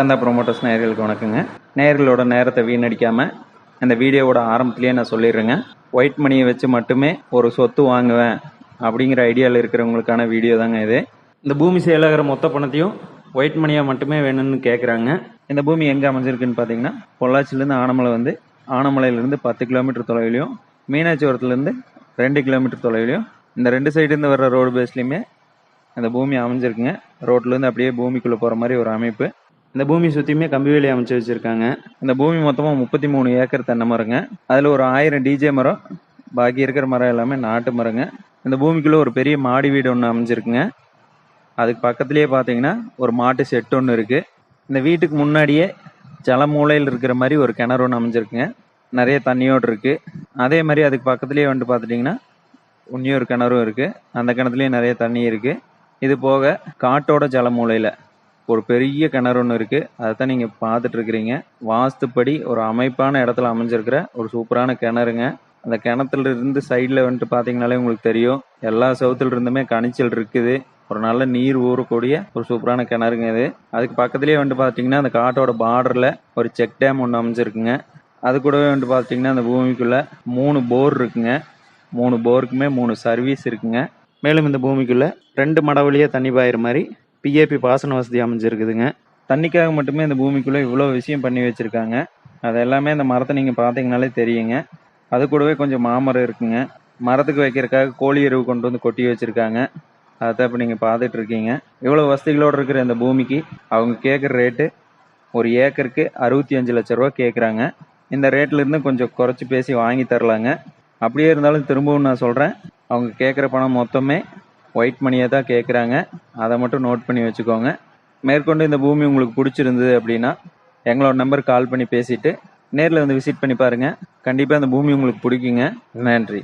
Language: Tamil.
கந்தா ப்ரொமோட்டர்ஸ் நேர்களுக்கு வணக்கங்க. நேர்களோட நேரத்தை வீணடிக்காமல் அந்த வீடியோவோட ஆரம்பத்துலேயே நான் சொல்லிடுறேங்க. ஒயிட் மணியை வச்சு மட்டுமே ஒரு சொத்து வாங்குவேன் அப்படிங்கிற ஐடியாவில் இருக்கிறவங்களுக்கான வீடியோ தாங்க இது. இந்த பூமி செயலாகிற மொத்த பணத்தையும் ஒயிட் மணியாக மட்டுமே வேணும்னு கேட்குறாங்க இந்த பூமி எங்கே அமைஞ்சிருக்குன்னு பார்த்தீங்கன்னா பொள்ளாச்சிலேருந்து ஆனமலை வந்து ஆனமலையிலேருந்து பத்து கிலோமீட்டர் தொலைவிலையும் மீனாட்சிபுரத்துலேருந்து ரெண்டு கிலோமீட்டர் தொலைவிலையும் இந்த ரெண்டு சைடுலேருந்து வர்ற ரோடு பேஸ்லேயுமே அந்த பூமி அமைஞ்சிருக்குங்க. ரோட்லேருந்து அப்படியே பூமிக்குள்ளே போகிற மாதிரி ஒரு அமைப்பு. இந்த பூமி சுற்றியுமே கம்பி வேலி அமைச்சு வச்சுருக்காங்க. இந்த பூமி மொத்தமாக முப்பத்தி மூணு ஏக்கர் தென்னை மரங்க. அதில் ஒரு ஆயிரம் டிஜே மரம் பாக்கி இருக்கிற மரம் எல்லாமே நாட்டு மரங்க. இந்த பூமிக்குள்ளே ஒரு பெரிய மாடி வீடு ஒன்று அமைஞ்சிருக்குங்க. அதுக்கு பக்கத்துலேயே பார்த்தீங்கன்னா ஒரு மாட்டு செட் ஒன்று இருக்குது இந்த வீட்டுக்கு முன்னாடியே ஜல மூலையில் இருக்கிற மாதிரி ஒரு கிணறு ஒன்று அமைஞ்சிருக்குங்க. நிறைய தண்ணியோடு இருக்குது அதே மாதிரி அதுக்கு பக்கத்துலேயே வந்துட்டு பார்த்துட்டிங்கன்னா இன்னொரு கிணறும் இருக்குது அந்த கிணத்துலேயும் நிறைய தண்ணி இருக்குது இது போக காட்டோட ஜல மூலையில் ஒரு பெரிய கிணறு ஒன்று இருக்குது அதை தான் நீங்கள் பார்த்துட்டு இருக்கிறீங்க வாஸ்துப்படி ஒரு அமைப்பான இடத்துல அமைஞ்சிருக்கிற ஒரு சூப்பரான கிணறுங்க. அந்த கிணத்துல இருந்து சைடில் வந்துட்டு பார்த்தீங்கனாலே உங்களுக்கு தெரியும். எல்லா சவுத்துல இருந்துமே கனிச்சல் இருக்குது. ஒரு நல்ல நீர் ஊறக்கூடிய ஒரு சூப்பரான கிணறுங்க இது. அதுக்கு பக்கத்துலேயே வந்துட்டு பார்த்தீங்கன்னா அந்த காட்டோட பார்டரில் ஒரு செக் டேம் ஒன்று அமைஞ்சிருக்குங்க. அது கூடவே வந்துட்டு பார்த்தீங்கன்னா அந்த பூமிக்குள்ளே மூணு போர் இருக்குங்க. மூணு போருக்குமே மூணு சர்வீஸ் இருக்குங்க. மேலும் இந்த பூமிக்குள்ளே ரெண்டு மட தண்ணி பாயிற மாதிரி பிஏபி பாசன வசதி அமைஞ்சிருக்குதுங்க. தண்ணிக்காக மட்டுமே இந்த பூமிக்குள்ளே இவ்வளோ விஷயம் பண்ணி வச்சுருக்காங்க. அது எல்லாமே இந்த மரத்தை நீங்கள் பார்த்தீங்கனாலே தெரியுங்க. அது கூடவே கொஞ்சம் மாமரம் இருக்குங்க. மரத்துக்கு வைக்கிறதுக்காக கோழி எருவு கொண்டு வந்து கொட்டி வச்சுருக்காங்க. அதை இப்போ நீங்கள் பார்த்துட்டு இருக்கீங்க இவ்வளோ வசதிகளோடு இருக்கிற இந்த பூமிக்கு அவங்க கேட்குற ரேட்டு ஒரு ஏக்கருக்கு அறுபத்தி அஞ்சு லட்ச ரூபா கேட்குறாங்க இந்த ரேட்லேருந்து கொஞ்சம் குறைச்சி பேசி வாங்கி தரலாங்க. அப்படியே இருந்தாலும் திரும்பவும் நான் சொல்கிறேன் அவங்க கேட்குற பணம் மொத்தமே ஒயிட் மணியை தான் கேட்குறாங்க அதை மட்டும் நோட் பண்ணி வச்சுக்கோங்க. மேற்கொண்டு இந்த பூமி உங்களுக்கு பிடிச்சிருந்தது அப்படின்னா எங்களோட நம்பர் கால் பண்ணி பேசிட்டு நேரில் வந்து விசிட் பண்ணி பாருங்கள் கண்டிப்பாக அந்த பூமி உங்களுக்கு பிடிக்குங்க. நன்றி.